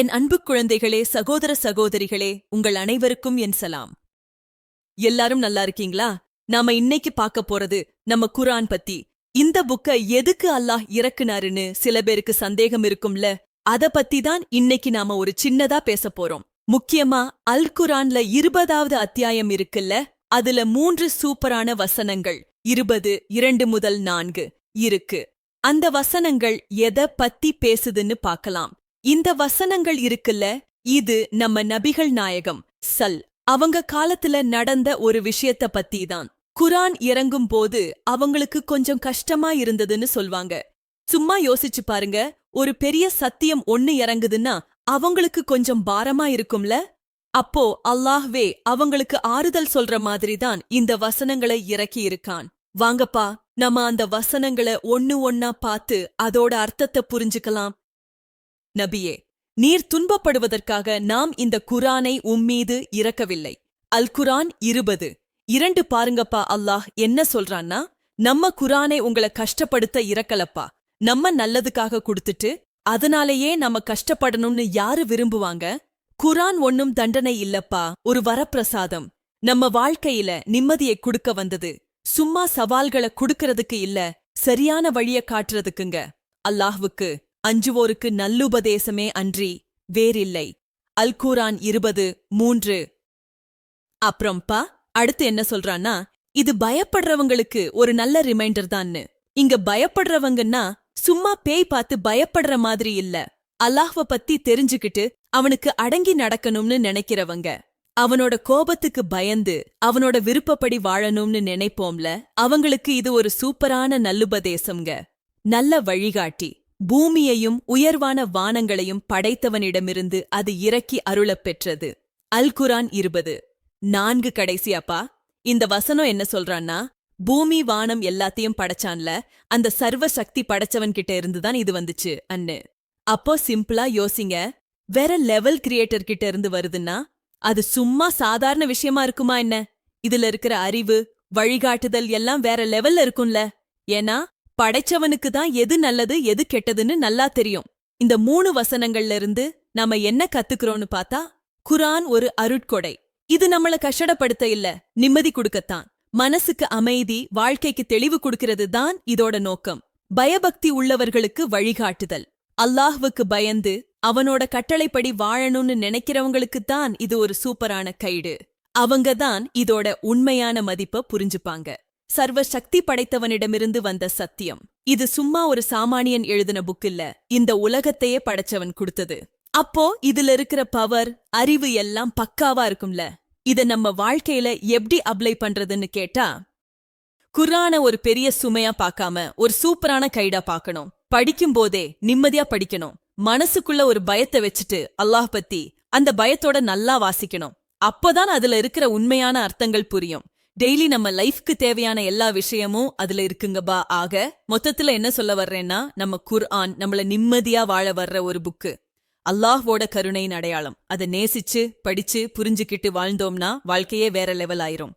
என் அன்பு குழந்தைகளே சகோதர சகோதரிகளே உங்கள் அனைவருக்கும் என் சலாம். எல்லாரும் நல்லா இருக்கீங்களா? நாம இன்னைக்கு பார்க்க போறது நம்ம குரான் பத்தி. இந்த புக்க எதுக்கு அல்லாஹ் இறக்குனாருன்னு சில பேருக்கு சந்தேகம் இருக்கும்ல? அத பத்தி தான் இன்னைக்கு நாம ஒரு சின்னதா பேச போறோம். முக்கியமா அல் குரான்ல இருபதாவது அத்தியாயம் இருக்குல்ல? அதுல மூன்று சூப்பரான வசனங்கள். இருபது இரண்டு முதல் நான்கு. இருக்கு. அந்த வசனங்கள் எத பத்தி பேசுதுன்னு பார்க்கலாம். இந்த வசனங்கள் இருக்குல்ல? இது நம்ம நபிகள் நாயகம் சல். அவங்க காலத்துல நடந்த ஒரு விஷயத்த பத்தி தான் குரான் இறங்கும் போது அவங்களுக்கு கொஞ்சம் கஷ்டமா இருந்ததுன்னு சொல்வாங்க. சும்மா யோசிச்சு பாருங்க ஒரு பெரிய சத்தியம் ஒண்ணு இறங்குதுன்னா அவங்களுக்கு கொஞ்சம் பாரமா இருக்கும்ல? அப்போ அல்லாஹ்வே அவங்களுக்கு ஆறுதல் சொல்ற மாதிரி தான் இந்த வசனங்களை இறக்கி இருக்கான். வாங்கப்பா நம்ம அந்த வசனங்களை ஒன்னு ஒன்னா பார்த்து அதோட அர்த்தத்தை புரிஞ்சுக்கலாம். நபியே நீர் துன்பப்படுவதற்காக நாம் இந்த குரானை உம்மீது இறக்கவில்லை. அல் குரான் இருபது. இரண்டு பாருங்கப்பா அல்லாஹ் என்ன சொல்றான்னா நம்ம குரானை உங்களை கஷ்டப்படுத்த இறக்கலப்பா. நம்ம நல்லதுக்காக கொடுத்துட்டு அதனாலேயே நம்ம கஷ்டப்படணும்னு யாரு விரும்புவாங்க? குரான் ஒன்னும் தண்டனை இல்லப்பா. ஒரு வரப்பிரசாதம். நம்ம வாழ்க்கையில நிம்மதியை கொடுக்க வந்தது. சும்மா சவால்களை குடுக்கறதுக்கு இல்ல சரியான வழிய காட்டுறதுக்குங்க. அல்லாஹ்வுக்கு அஞ்சுவோருக்கு நல்லுபதேசமே அன்றி வேறில்லை. அல்கூரான் இருபது மூன்று. அப்புறம்ப்பா அடுத்து என்ன சொல்றான்னா இது பயப்படுறவங்களுக்கு ஒரு நல்ல ரிமைண்டர் தான்னு. இங்க பயப்படுறவங்கன்னா சும்மா பேய் பார்த்து பயப்படுற மாதிரி இல்ல. அல்லாஹ்வ பத்தி தெரிஞ்சுக்கிட்டு அவனுக்கு அடங்கி நடக்கணும்னு நினைக்கிறவங்க. அவனோட கோபத்துக்கு பயந்து அவனோட விருப்பப்படி வாழணும்னு நினைப்போம்ல அவங்களுக்கு இது ஒரு சூப்பரான நல்லுபதேசம்ங்க. நல்ல வழிகாட்டி. பூமியையும் உயர்வான வானங்களையும் படைத்தவனிடமிருந்து அது இறக்கி அருளப் பெற்றது. அல் குரான் இருபது. நான்கு கடைசி அப்பா. இந்த வசனம் என்ன சொல்றான்னா பூமி வானம் எல்லாத்தையும் படைச்சான்ல அந்த சர்வ சக்தி படைச்சவன் கிட்ட இருந்துதான் இது வந்துச்சு அன்னு அப்போ சிம்பிளா யோசிங்க வேற லெவல் கிரியேட்டர் கிட்ட இருந்து வருதுன்னா அது சும்மா சாதாரண விஷயமா இருக்குமா என்ன? இதுல இருக்கிற அறிவு வழிகாட்டுதல் எல்லாம் வேற லெவல்ல இருக்கும்ல. ஏன்னா படைச்சவனுக்கு தான் எது நல்லது எது கெட்டதுன்னு நல்லா தெரியும். இந்த மூணு வசனங்கள்ல இருந்து நாம என்ன கத்துக்கிறோம்னு பார்த்தா குரான் ஒரு அருட்கொடை. இது நம்மள கஷ்டப்படுத்த இல்ல நிம்மதி கொடுக்கத்தான். மனசுக்கு அமைதி வாழ்க்கைக்கு தெளிவு கொடுக்கிறது தான் இதோட நோக்கம். பயபக்தி உள்ளவர்களுக்கு வழிகாட்டுதல். அல்லாஹ்வுக்கு பயந்து அவனோட கட்டளைப்படி வாழணும்னு நினைக்கிறவங்களுக்கு தான் இது ஒரு சூப்பரான கைடு. அவங்க தான் இதோட உண்மையான மதிப்ப புரிஞ்சுப்பாங்க. சர்வ சக்தி படைத்தவனிடமிருந்து வந்த சத்தியம். இது சும்மா ஒரு சாமானியன் எழுதின புக் இல்ல இந்த உலகத்தையே படைச்சவன் கொடுத்தது. அப்போ இதுல இருக்கிற பவர் அறிவு எல்லாம் பக்காவா இருக்கும்ல? இத நம்ம வாழ்க்கையில எப்படி அப்ளை பண்றதுன்னு கேட்டா குர்ஆன ஒரு பெரிய சுமையா பார்க்காம ஒரு சூப்பரான கைடா பார்க்கணும். படிக்கும் போதே நிம்மதியா படிக்கணும். மனசுக்குள்ள ஒரு பயத்தை வச்சுட்டு அல்லாஹ் பத்தி அந்த பயத்தோட நல்லா வாசிக்கணும். அப்பதான் அதுல இருக்கிற உண்மையான அர்த்தங்கள் புரியும். டெய்லி நம்ம லைஃப்க்கு தேவையான எல்லா விஷயமும் அதுல இருக்குங்கபா ஆக மொத்தத்துல என்ன சொல்ல வர்றேன்னா நம்ம குர்ஆன் நம்மள நிம்மதியா வாழ வர்ற ஒரு புக்கு அல்லாஹ்வோட கருணையின் அடையாளம். அதை நேசிச்சு படிச்சு புரிஞ்சுக்கிட்டு வாழ்ந்தோம்னா வாழ்க்கையே வேற லெவல் ஆயிரும்.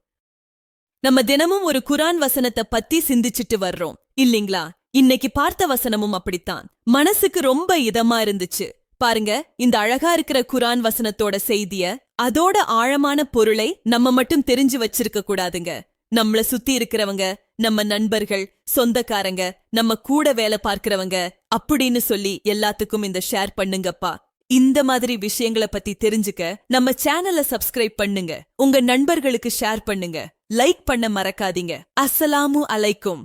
நம்ம தினமும் ஒரு குரான் வசனத்தை பத்தி சிந்திச்சிட்டு வர்றோம். இல்லீங்களா? இன்னைக்கு பார்த்த வசனமும் அப்படித்தான். மனசுக்கு ரொம்ப இதமா இருந்துச்சு. பாருங்க இந்த அழகா இருக்கிற குரான் வசனத்தோட செய்திய அதோட ஆழமான பொருளை நம்ம மட்டும் தெரிஞ்சு வச்சிருக்க கூடாதுங்க. நம்மள சுத்தி இருக்கிறவங்க நம்ம நண்பர்கள் சொந்தக்காரங்க நம்ம கூட வேலை பார்க்கிறவங்க அப்படின்னு சொல்லி எல்லாத்துக்கும் இந்த ஷேர் பண்ணுங்கப்பா. இந்த மாதிரி விஷயங்களை பத்தி தெரிஞ்சுக்க நம்ம சேனலை சப்ஸ்கிரைப் பண்ணுங்க. உங்க நண்பர்களுக்கு ஷேர் பண்ணுங்க. லைக் பண்ண மறக்காதீங்க. அஸ்ஸலாமு அலைக்கும்.